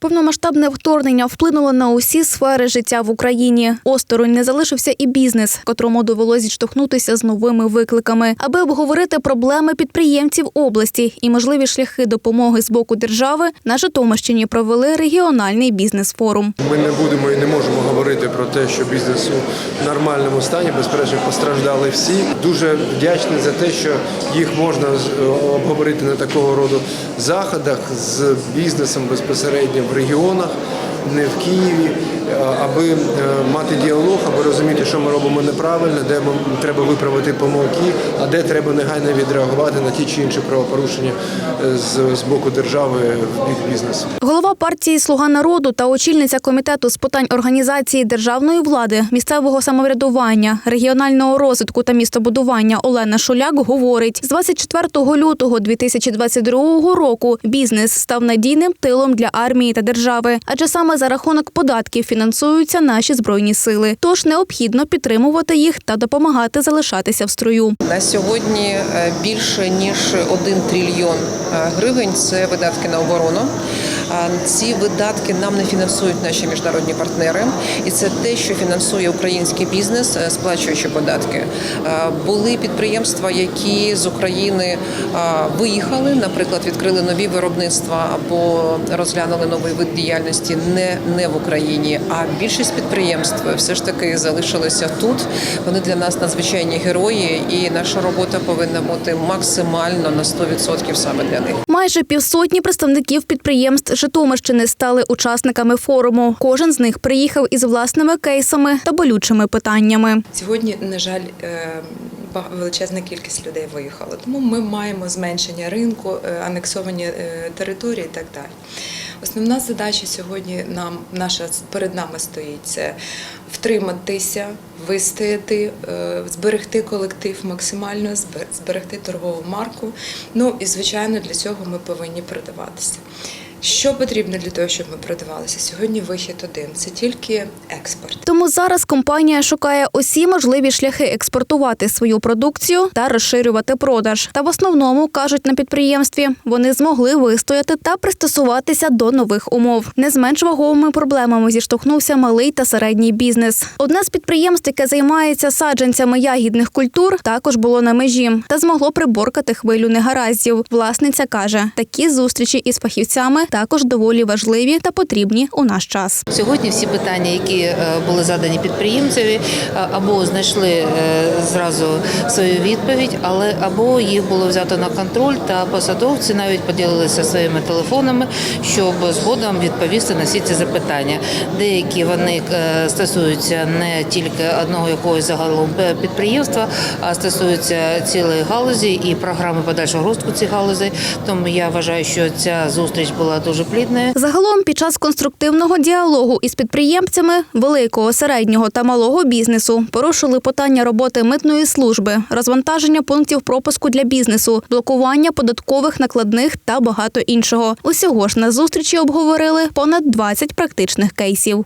Повномасштабне вторгнення вплинуло на усі сфери життя в Україні. Осторонь не залишився і бізнес, котрому довелось зіштовхнутися з новими викликами, аби обговорити проблеми підприємців області і можливі шляхи допомоги з боку держави. На Житомирщині провели регіональний бізнес-форум. Ми не будемо і не можемо говорити про те, що бізнес у нормальному стані. Безперечно, постраждали всі. Дуже вдячний за те, що їх можна обговорити на такого роду заходах з бізнесом безпосередньо в регіонах, не в Києві, е, аби е, мати діалог, аби розуміти, що ми робимо неправильно, де треба виправити помилки, а де треба негайно відреагувати на ті чи інші правопорушення е, з, боку держави в бік бізнесу. Голова партії Слуга народу та очільниця комітету з питань організації державної влади, місцевого самоврядування, регіонального розвитку та містобудування Олена Шуляк говорить: з 24 лютого 2022 року бізнес став надійним тилом для армії та держави, адже саме за рахунок податків фінансуються наші збройні сили. Тож необхідно підтримувати їх та допомагати залишатися в строю. На сьогодні е, більше ніж 1 трильйон е, гривень це видатки на оборону. Ці видатки нам не фінансують наші міжнародні партнери, і це те, що фінансує український бізнес, е, сплачуючи податки. Були підприємства, які з України виїхали, наприклад, відкрили нові виробництва або розглянули новий вид діяльності не, не в Україні. А більшість підприємств все ж таки залишилися тут. Вони для нас надзвичайні герої, і наша робота повинна бути максимально на 100% саме для них. Майже півсотні представників підприємств Житомирщини стали учасниками форуму. Кожен з них приїхав із власними кейсами та болючими питаннями. Сьогодні, на жаль, е, величезна кількість людей виїхала. Тому ми маємо зменшення ринку, е, анексовані е, території і так далі. Основна задача сьогодні нам наша перед нами стоїть це втриматися, вистояти, зберегти колектив максимально, збе- зберегти торгову марку. Ну і звичайно для цього ми повинні продаватися. Що потрібно для того, щоб ми продавалися? Сьогодні вихід один це тільки експорт. Тому зараз компанія шукає усі можливі шляхи експортувати свою продукцію та розширювати продаж. Та в основному кажуть на підприємстві, вони змогли вистояти та пристосуватися до нових умов. Не з менш ваговими проблемами зіштовхнувся малий та середній бізнес. Одне з підприємств, яке займається саджанцями ягідних культур, також було на межі та змогло приборкати хвилю негараздів. Власниця каже, такі зустрічі із фахівцями також доволі важливі та потрібні у наш час. Сьогодні всі питання, які е, були задані підприємцеві, е, або знайшли е, зразу свою відповідь, але або їх було взято на контроль, та посадовці навіть поділилися своїми телефонами, щоб згодом відповісти на всі ці запитання. Деякі вони стосуються не тільки одного якогось загалом підприємства, а стосуються цілої галузі і програми подальшого розвитку цих галузей. Тому я вважаю, що ця зустріч була дуже плідною. Загалом, під час конструктивного діалогу із підприємцями великого, середнього та малого бізнесу порушили питання роботи митної служби, розвантаження пунктів пропуску для бізнесу, блокування податкових накладних та багато іншого. Усього ж на зустрічі обговорили понад 20 практичних кейсів.